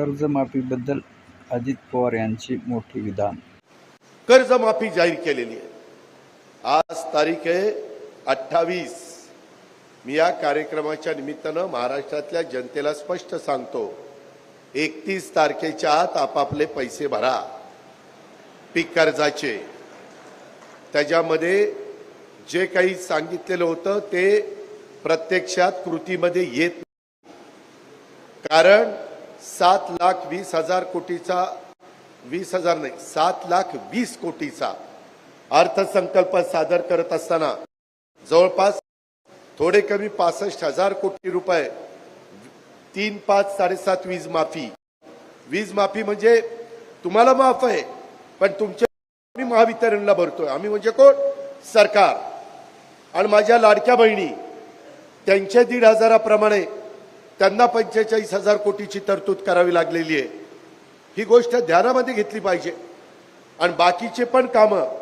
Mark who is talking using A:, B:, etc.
A: कर्जमाफीबद्दल अजित पवार यांची मोठी विधान.
B: कर्जमाफी जाहीर केलेली आहे. आज तारीख आहे अठ्ठावीस. मी या कार्यक्रमाच्या निमित्तानं महाराष्ट्रातल्या जनतेला स्पष्ट सांगतो एकतीस तारखेच्या आत आपापले पैसे भरा. पीक कर्जाचे. त्याच्यामध्ये जे काही सांगितलेलं होतं ते प्रत्यक्षात कृतीमध्ये येत नाही. कारण सात लाख वीस हजार कोटीचा वीस हजार नाही सात लाख वीस कोटीचा अर्थसंकल्प सादर करत असताना जवळपास थोडे कमी पासष्ट हजार कोटी रुपये तीन पाच साडेसात वीज माफी. वीज माफी म्हणजे तुम्हाला माफ आहे पण तुमच्या आम्ही महावितरणला भरतोय. आम्ही म्हणजे कोण? सरकार. आणि माझ्या लाडक्या बहिणी त्यांच्या दीड हजाराप्रमाणे त्यांना पंचेचाळीस हजार कोटीची तरतूद करावी लागलेली आहे. ही गोष्ट ध्यानामध्ये घेतली पाहिजे. आणि बाकीचे पण कामं